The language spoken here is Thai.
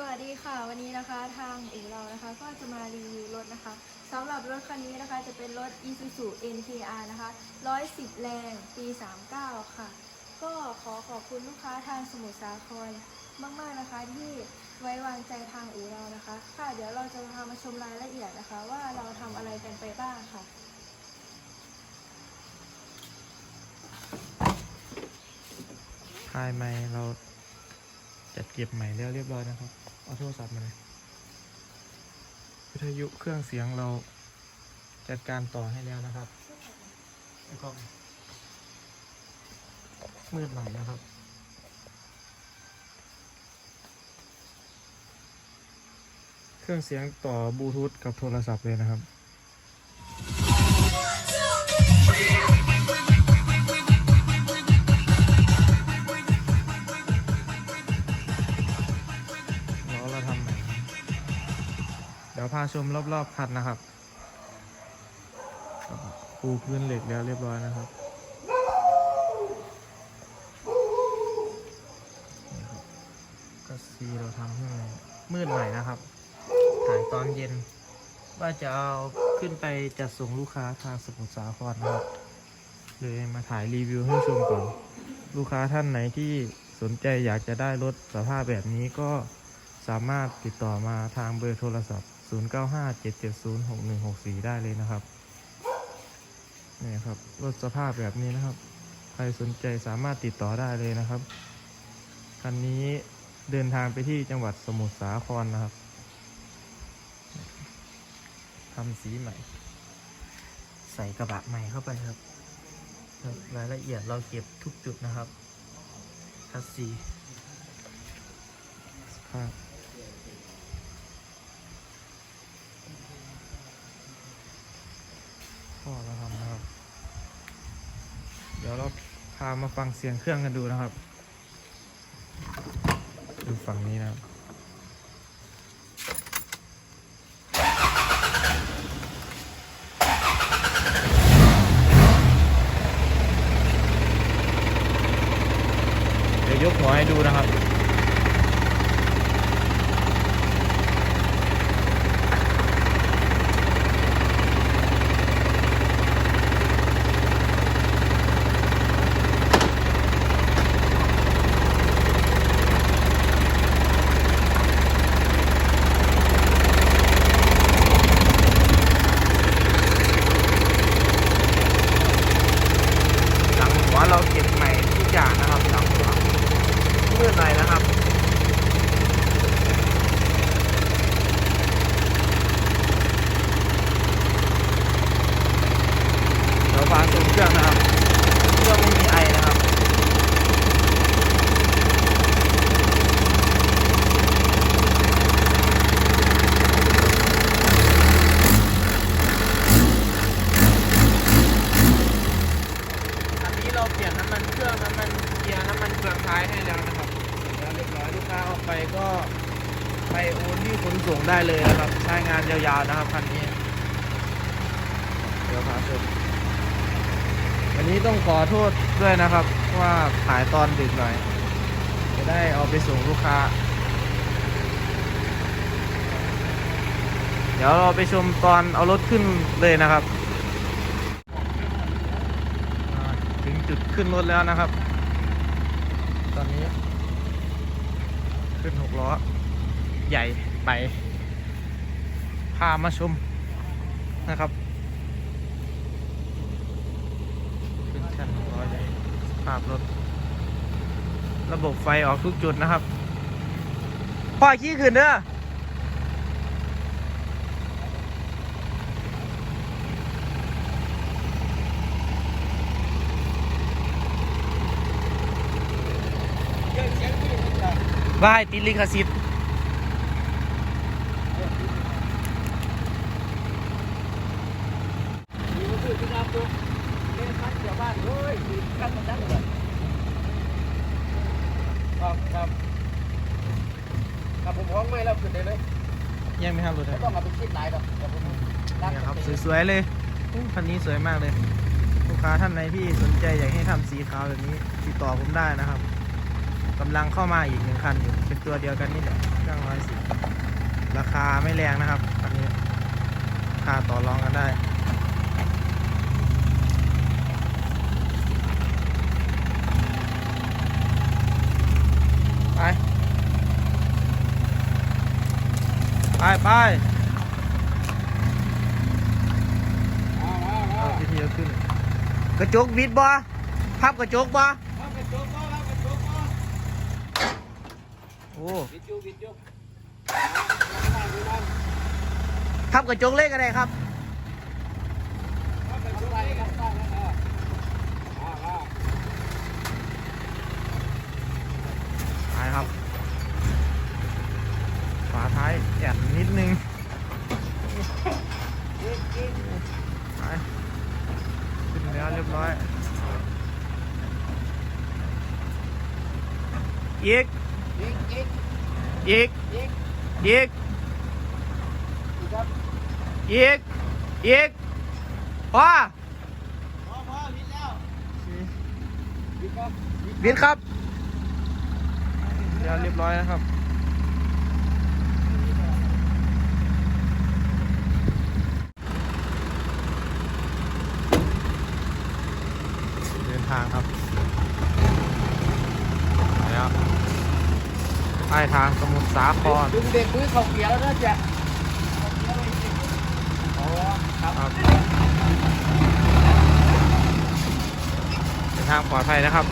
สวัสดีค่ะ วันนี้นะคะทางอู่เรานะคะก็จะมารีวิวรถนะคะสำหรับรถคันนี้นะคะจะเป็นรถ Isuzu NKR นะคะ 110 แรงปี 39 ค่ะ ก็ขอขอบคุณลูกค้าทางสมุทรสาครมาก ๆ นะคะที่ไว้วางใจทางอู่เรานะคะ ค่ะเดี๋ยวเราจะพามาชมรายละเอียดนะคะ ว่าเราทำอะไรกันไปบ้างค่ะภายในเรา จัดเก็บใหม่แล้วเรียบร้อยนะครับ เอาโทรศัพท์มาเลยวิทยุเครื่องเสียงเราจัดการต่อให้แล้วนะครับแล้วก็มืดหน่อยนะครับ เครื่องเสียงต่อบลูทูธกับโทรศัพท์เลยนะครับาชมรอบๆคันนะครับปูพื้นเหล็กแล้วเรียบร้อยนะครับก็ซีเราทำให้มันมืดหน่อยนะครับถ่ายตอนเย็น ว่าจะเอาขึ้นไปจัดส่งลูกค้าทางสมุทรสาครนะครับเลยมาถ่ายรีวิวให้ชมก่อน ลูกค้าท่านไหนที่สนใจอยากจะได้รถสภาพแบบนี้ก็สามารถติดต่อมาทางเบอร์โทรศัพท์ 0957706164 ได้เลยนะครับนี่ครับรถสภาพแบบนี้นะครับ ใครสนใจสามารถติดต่อได้เลยนะครับคันนี้เดินทางไปที่จังหวัดสมุทรสาครนะครับทำสีใหม่ ใส่กระบะใหม่เข้าไปครับ รายละเอียดเราเก็บทุกจุดนะครับคัสซีสภา พ่อเราทำนะครับ เดี๋ยวเราพามาฟังเสียงเครื่องกันดูนะครับ ดูฝั่งนี้นะครับ เดี๋ยวยกหัวให้ดูนะครับ หลังหัวเราเก็บใหม่ทุกอย่างนะครับหลังหัวมืดหน่อยนะครับ เราฟังสูงเครื่องนะครับ เครื่องไม่มีไอนะครับ อันนี้ เปลี่ยนน้ำมันเครื่องน้ำมันเกียร์น้ำมันเครื่องท้ายให้แล้วนะครับแล้วเรียบร้อยลูกค้าเอาไปก็ไปโอนที่ขนส่งได้เลยนะครับใช้งานยาวๆนะครับคันนี้เดี๋ยวพาชมวันนี้ต้องขอโทษด้วยนะครับว่าถ่ายตอนดึกหน่อย จะได้เอาไปส่งลูกค้า เดี๋ยวเราไปชมตอนเอารถขึ้นเลยนะครับ อ่าถึง จุดขึ้นรถแล้วนะครับ ตอนนี้ ขึ้นหกล้อ ใหญ่ไป พามาชมนะครับขึ้นชั้นหกล้อใหญ่ภาพรถ ระบบไฟออกทุกจุดนะครับพ่อขี้ขึ้นเด้อ ว่ายติดลิขสิทธิ์ครับครับครับผมพ้องไม่แล้วขึ้นได้เลยยังไม่ครับรถไม่นะต้องเอาไปคิดหลายหรอกเดี๋ยวผมตั้งเนี่ยครับสวยๆเลยอู้คันนี้สวยมากเลย ลูกค้าท่านไหนที่สนใจอยากให้ทำสีขาวแบบนี้ ติดต่อผมได้นะครับ กำลังเข้ามาอีกหนึ่งคันอยู่เป็นตัวเดียวกันนี่แหละเครื่องร้อยสิบราคาไม่แรงนะครับคันนี้ราคาต่อรองกันได้ไปไปไปเอาวิธีเอาขึ้น กระจกบิดบ่พับกระจกบ่ โอ้พับกระจกเล็กก็ได้ครับท้ายครับฝาท้ายแอนนิดนึงไปขึ้นแล้วเรียบร้อยอีก อีกอีกอีกอีกพอบิดครับเดี๋ยวเรียบร้อยนะครับเดินทางครับไปแล้วไปทางสมุทรสาครดึงเด็กมือเขาเกียร์แล้วนะจ๊ะอ๋อครับครับเดินทางปลอดภัยนะครับ